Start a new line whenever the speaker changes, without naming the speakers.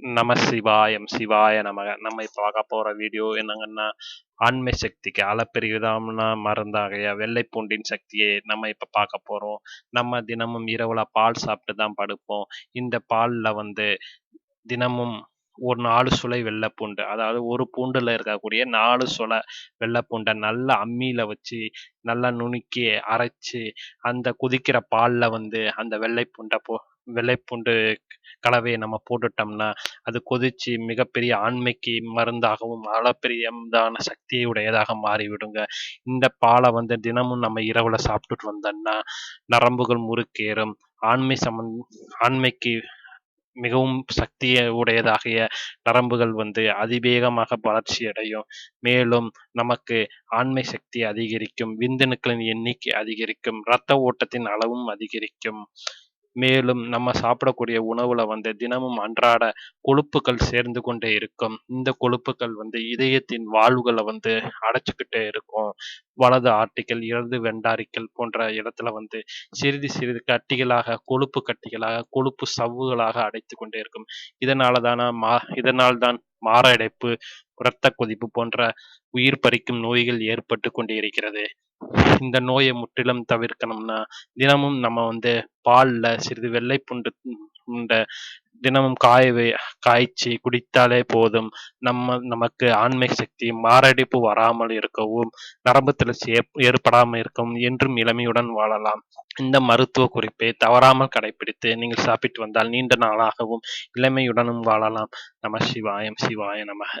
நம சிவாயம் சிவாய நம நம்ம இப்போ பார்க்க போகிற வீடியோ என்னங்கன்னா ஆண்மை சக்திக்கு அளப்பெரியதாம்னா மருந்தாகையா? வெள்ளை பூண்டின் சக்தியை நம்ம இப்போ பார்க்க போகிறோம் நம்ம தினமும் இரவுல பால் சாப்பிட்டு தான் படுப்போம். இந்த பாலில் வந்து தினமும் ஒரு நாலு சுளை வெள்ளைப்பூண்டு. அதாவது ஒரு பூண்டுல இருக்கக்கூடிய நாலு சுளை வெள்ளைப்பூண்டை நல்லா அம்மியில வச்சு நல்லா நுணுக்கி அரைச்சு அந்த குதிக்கிற பாலில் வந்து அந்த வெள்ளைப்பூண்டை போ வெள்ளைப்பூண்டு கலவையை நம்ம போட்டுட்டோம்னா அது கொதிச்சு மிகப்பெரிய ஆண்மைக்கு மருந்தாகவும் அளப்பெரியதான சக்தியை உடையதாக மாறிவிடுங்க. இந்த பாலை வந்து தினமும் நம்ம இரவுல சாப்பிட்டுட்டு வந்தோம்னா நரம்புகள் முறுக்கேறும். ஆண்மை சமன் ஆண்மைக்கு மிகவும் சக்திய உடையதாகிய நரம்புகள் வந்து அதிவேகமாக வளர்ச்சி அடையும். மேலும் நமக்கு ஆண்மை சக்தி அதிகரிக்கும் விந்தணுக்களின் எண்ணிக்கை அதிகரிக்கும் இரத்த ஓட்டத்தின் அளவும் அதிகரிக்கும். மேலும் நம்ம சாப்பிடக்கூடிய உணவுல வந்து தினமும் அன்றாட கொழுப்புகள் சேர்ந்து கொண்டே இருக்கும். இந்த கொழுப்புகள் வந்து இதயத்தின் வாழ்வுகளை வந்து அடைச்சிக்கிட்டே இருக்கும். வலது ஆட்டிகள் இடது வெண்டாரிக்கல் போன்ற இடத்துல வந்து சிறிது சிறிது கட்டிகளாக கொழுப்பு கட்டிகளாக கொழுப்பு சவ்வுகளாக அடைத்து கொண்டே இருக்கும். இதனால தான மா இதனால் தான் மாரடைப்பு இரத்த கொதிப்பு போன்ற உயிர் பறிக்கும் நோய்கள் ஏற்பட்டு கொண்டே இருக்கிறது இந்த நோயை முற்றிலும் தவிர்க்கணும்னா தினமும் நம்ம வந்து பாலில் சிறிது வெள்ளை புண்டு உண்ட தினமும் காய காய்ச்சி குடித்தாலே போதும். நம்ம நமக்கு ஆண்மை சக்தி மாரடைப்பு வராமல் இருக்கவும் நரம்பு தளர்ச்சி ஏற்படாமல் இருக்கவும் என்றும் இளமையுடன் வாழலாம். இந்த மருத்துவ குறிப்பை தவறாமல் கடைபிடித்து நீங்கள் சாப்பிட்டு வந்தால் நீண்ட நாளாகவும் இளமையுடனும் வாழலாம். நம சிவாயம் சிவாய நமக